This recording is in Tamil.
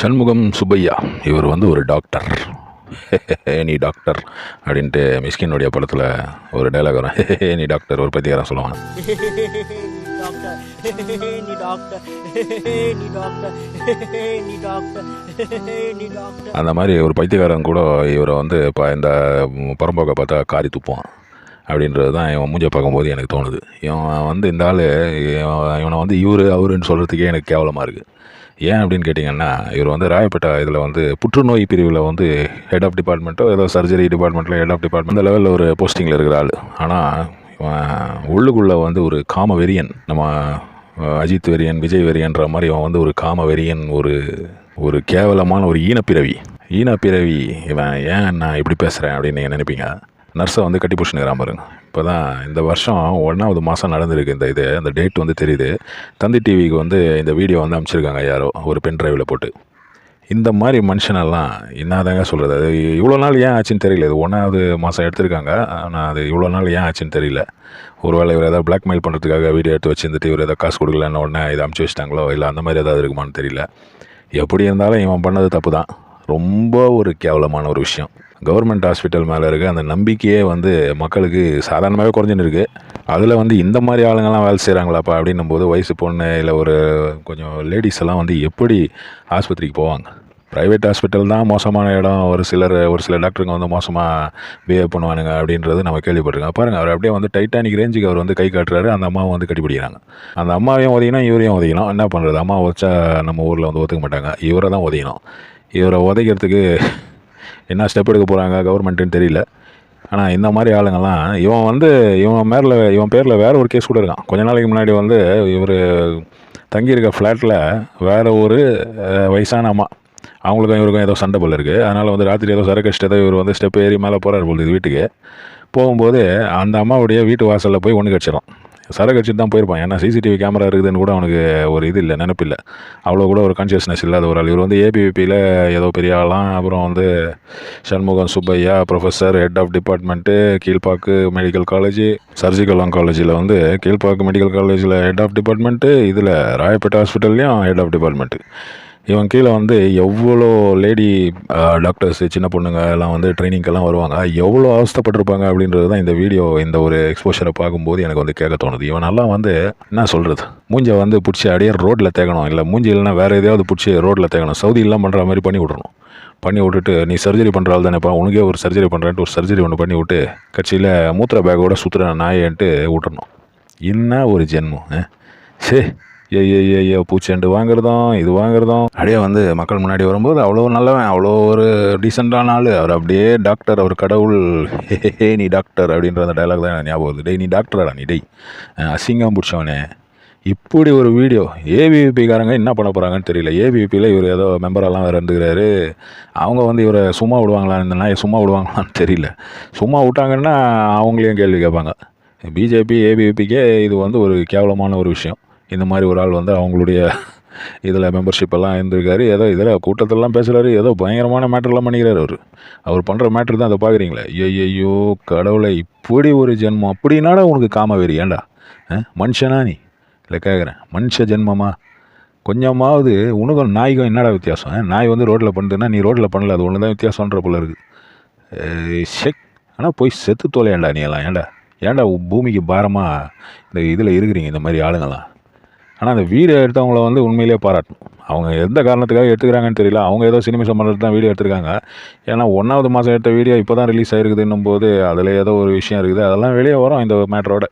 சண்முகம் சுப்பையா இவர் வந்து ஒரு டாக்டர் நீ டாக்டர் அப்படின்ட்டு மிஸ்கினுடைய படத்தில் ஒரு டைலாக் வரும். நீ டாக்டர் ஒரு பத்தியாரம் சொல்லுவாங்க. அந்த மாதிரி ஒரு பைத்தியக்காரன் கூட இவரை வந்து இப்போ இந்த புறம்போக்கை பார்த்தா காரி துப்புவான். அப்படின்றது தான் இவன் மூஞ்சை பார்க்கும்போது எனக்கு தோணுது. இவன் வந்து இந்த ஆள் இவனை வந்து இவர் அவருன்னு சொல்கிறதுக்கே எனக்கு கேவலமாக இருக்குது ஏன் அப்படின்னு கேட்டிங்கன்னா இவர் வந்து ராயப்பேட்டா இதில் வந்து புற்றுநோய் பிரிவில் வந்து ஹெட் ஆஃப் டிபார்ட்மெண்ட்டோ ஏதோ சர்ஜரி டிபார்ட்மெண்ட்டில் ஹெட் ஆஃப் டிபார்ட்மெண்ட் இந்த லெவலில் ஒரு போஸ்டிங்கில் இருக்கிற ஆள் ஆனால் இவன் உள்ளுக்குள்ளே வந்து ஒரு காம வெறியன் நம்ம அஜித் வெறியன் விஜய் வெறியன்ற மாதிரி இவன் வந்து ஒரு காம வெறியன் ஒரு ஒரு கேவலமான ஒரு ஈனப்பிறவி. ஈனப்பிறவி இவன் ஏன் நான் இப்படி பேசுகிறேன் அப்படின்னு நீங்கள் நினைப்பீங்க? நர்ஸை வந்து கட்டி பிடிச்சின்னு பாருங்க. இப்போ தான் இந்த வருஷம் ஒன்றாவது மாதம் நடந்திருக்கு இந்த இது அந்த டேட் வந்து தெரியுது. தந்தி டிவிக்கு வந்து இந்த வீடியோ வந்து அமைச்சிருக்காங்க யாரோ ஒரு பென் டிரைவில் போட்டு. இந்த மாதிரி மனுஷனெல்லாம் என்னதாங்க சொல்கிறது அது இவ்வளோ நாள் ஏன் ஆச்சுன்னு தெரியல. இது ஒன்றாவது மாதம் எடுத்திருக்காங்க. ஆனால் அது இவ்வளோ நாள் ஏன் ஆச்சுன்னு தெரியல. ஒருவேளை இவர் ஏதாவது பிளாக்மெயில் பண்ணுறதுக்காக வீடியோ எடுத்து வச்சுருந்துட்டு இவர் ஏதாவது காசு கொடுக்கலன்னு உடனே இதை அமுச்சு வச்சிட்டாங்களோ இல்லை அந்த மாதிரி ஏதாவது இருக்குமான்னு தெரியல. எப்படி இருந்தாலும் இவன் பண்ணது தப்பு தான். ரொம்ப ஒரு கேவலமான ஒரு விஷயம். கவர்மெண்ட் ஹாஸ்பிட்டல் மேலே இருக்க அந்த நம்பிக்கையே வந்து மக்களுக்கு சாதாரணமாகவே குறைஞ்சின்னு இருக்குது அதில் வந்து இந்த மாதிரி ஆளுங்கெல்லாம் வேலை செய்கிறாங்களாப்பா அப்படின்னும் போது வயசு பொண்ணு இல்லை ஒரு கொஞ்சம் லேடிஸ் எல்லாம் வந்து எப்படி ஆஸ்பத்திரிக்கு போவாங்க? ப்ரைவேட் ஹாஸ்பிட்டல் தான் மோசமான இடம். ஒரு சிலர் ஒரு சில டாக்டருங்க வந்து மோசமாக பிஹேவ் பண்ணுவானுங்க அப்படின்றது நம்ம கேள்விப்பட்டிருக்கோம். பாருங்கள் அவர் அப்படியே வந்து டைட்டானிக் ரேஞ்சுக்கு அவர் வந்து கை காட்டுறாரு. அந்த அம்மாவை வந்து கட்டிப்பிடிக்கிறாங்க அந்த அம்மாவையும் உதைக்கணும் இவரையும் உதைக்கணும் என்ன பண்ணுறது அம்மா உதச்சா நம்ம ஊரில் வந்து ஒத்துக்க மாட்டாங்க. இவரை தான் உதைக்கணும் இவரை உதைக்கிறதுக்கு என்ன ஸ்டெப் எடுக்க போகிறாங்க கவர்மெண்ட்டுன்னு தெரியல. ஆனால் இந்த மாதிரி ஆளுங்கெல்லாம் இவன் வந்து இவன் மேரில் இவன் பேரில் வேறு ஒரு கேஸ் கூட இருக்கான். கொஞ்ச நாளைக்கு முன்னாடி வந்து இவர் தங்கியிருக்க ஃப்ளாட்டில் வேறு ஒரு வயசான அம்மா. அவங்களுக்கும் இவருக்கும் ஏதோ சண்டை போல் இருக்குது அதனால் வந்து ராத்திரி ஏதோ சரக்கஷ்ட ஏதோ இவர் வந்து ஸ்டெப் ஏறி மேலே போகிறார் போகுது வீட்டுக்கு. போகும்போது அந்த அம்மாவுடைய வீட்டு வாசலில் போய் ஒன்று கடிச்சிடும் சரக்கு தான் போயிருப்பான். ஏன்னா சிசிடிவி கேமரா இருக்குதுன்னு கூட அவனுக்கு ஒரு இது இல்லை நினப்பில்லை. அவ்வளோ கூட ஒரு கான்சியஸ்னஸ் இல்லாத ஒரு ஆள். இவர் வந்து ஏபிவிபியில் ஏதோ பெரிய ஆளாம் அப்புறம் வந்து Shanmugam Subbaiah professor head of department Kilpauk medical college surgical ஆங்காலஜியில் வந்து கீழ்பாக்கு மெடிக்கல் காலேஜில் ஹெட் ஆஃப் டிபார்ட்மெண்ட்டு இதில் ராயப்பேட்டை ஹாஸ்பிட்டல்லையும் ஹெட் ஆஃப் டிபார்ட்மெண்ட்டு இவன் கீழே வந்து எவ்வளோ லேடி டாக்டர்ஸ் சின்ன பொண்ணுங்க எல்லாம் வந்து ட்ரைனிங்கெல்லாம் வருவாங்க. எவ்வளோ அவஸ்தைப்பட்டிருப்பாங்க அப்படின்றது தான் இந்த வீடியோ இந்த ஒரு எக்ஸ்போஷரை பார்க்கும்போது எனக்கு வந்து கேட்க தோணுது. இவனெல்லாம் வந்து என்ன சொல்கிறது மூஞ்சை வந்து பிடிச்சி அப்படியே ரோட்டில் தேக்கணும். இல்லை மூஞ்சி இல்லைனா வேறு எதையாவது பிடிச்சி ரோட்டில் தேக்கணும். சவுதியெல்லாம் பண்ணுற மாதிரி பண்ணி விட்றணும் பண்ணி விட்டுட்டு நீ சர்ஜரி பண்ணுறாள் தானேப்பா உனக்கே ஒரு சர்ஜரி பண்ணுறான்ட்டு ஒரு சர்ஜரி ஒன்று பண்ணி விட்டு கட்சியில் மூத்திர பேக்கோட சுற்றுற நாயன்ட்டு விட்டுறணும். என்ன ஒரு ஜென்மம் சே ஐயோ ஏ பூச்செண்டு வாங்குறதும் இது வாங்குறதும். அப்படியே வந்து மக்கள் முன்னாடி வரும்போது அவ்வளோ நல்லவன் அவ்வளோ ஒரு டீசெண்டான ஆள். அவர் அப்படியே டாக்டர் அவர் கடவுள். ஹே நீ டாக்டர் அப்படின்ற அந்த டைலாக் தான் எனக்கு ஞாபகம் வருது. டேய் நீ டாக்டராடா நீ டேய். அசிங்கம் பிடிச்சவனே. இப்படி ஒரு வீடியோ ஏபிவிபிக்காரங்க என்ன பண்ண போகிறாங்கன்னு தெரியல. ஏபிவிபியில் இவர் ஏதோ மெம்பரெல்லாம் வேறு இருந்துக்கிறாரு. அவங்க வந்து இவரை சும்மா விடுவாங்களா சும்மா விடுவாங்களான்னு தெரியல. சும்மா விட்டாங்கன்னா அவங்களையும் கேள்வி கேட்பாங்க. பிஜேபி ஏபிவிபிக்கே இது வந்து ஒரு கேவலமான ஒரு விஷயம். இந்த மாதிரி ஒரு ஆள் வந்து அவங்களுடைய இதில் மெம்பர்ஷிப் எல்லாம் இருந்திருக்காரு. ஏதோ இதில் கூட்டத்திலலாம் பேசுகிறாரு ஏதோ பயங்கரமான மேட்டர்லாம் பண்ணிக்கிறார் அவர். அவர் பண்ணுற மேட்ரு தான் அதை பார்க்குறீங்களே ஐயோ கடவுளை இப்படி ஒரு ஜென்மம். அப்படின்னாடா உனக்கு காமவெறி ஏன்டா? ஆ? மனுஷனா நீ? இல்லை கேட்குறேன் மனுஷ ஜென்மமா? கொஞ்சமாவது உனக்கும் நாய்க்கும் என்னடா வித்தியாசம்? நாய் வந்து ரோட்டில் பண்ணுதுன்னா நீ ரோட்டில் பண்ணல. அது ஒன்று தான் வித்தியாசம்ன்ற போல இருக்குது ஷெக். ஆனால் போய் செத்து தோலையாண்டா நீ எல்லாம். ஏன்டா? ஏன்டா பூமிக்கு பாரமாக இந்த இதில் இருக்கிறீங்க இந்த மாதிரி ஆளுங்கள்லாம் ஆனால் அந்த வீடியோ எடுத்தவங்கள வந்து உண்மையிலேயே பாராட்டணும். அவங்க எந்த காரணத்துக்காக எடுத்துக்கிறாங்கன்னு தெரியல. அவங்க ஏதோ சினிமா சம்பந்தத்தில் தான் வீடியோ எடுத்திருக்காங்க. ஏன்னா ஒன்றாவது மாதம் எடுத்த வீடியோ இப்போ தான் ரிலீஸ் ஆகிருக்குதுன்னும் போது அதில் ஏதோ ஒரு விஷயம் இருக்குது. அதெல்லாம் வெளியே வரும் இந்த மேட்டரோட